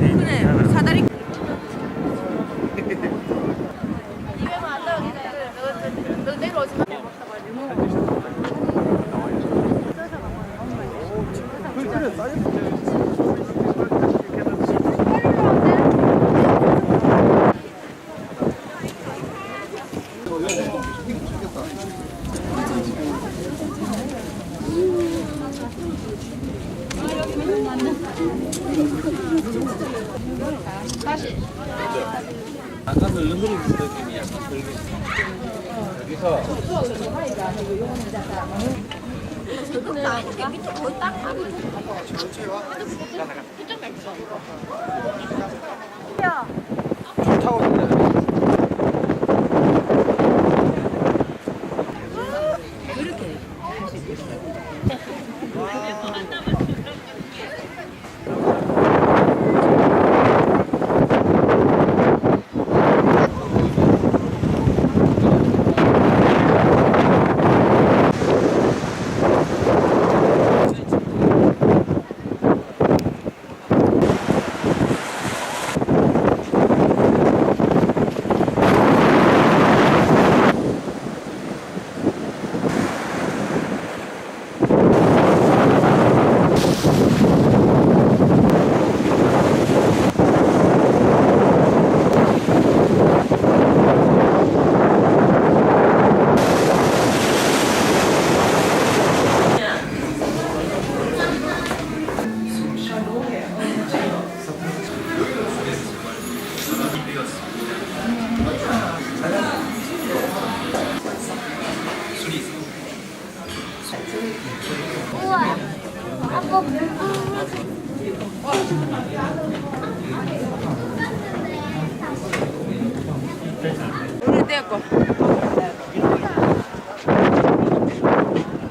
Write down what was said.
돼 있는 그래 거잖아. 사다리 너내 아까도 얼굴이 느낌이 약간 들겠어. 여기서 나 이렇게 타고 있는데. 우 아빠 오늘 떼고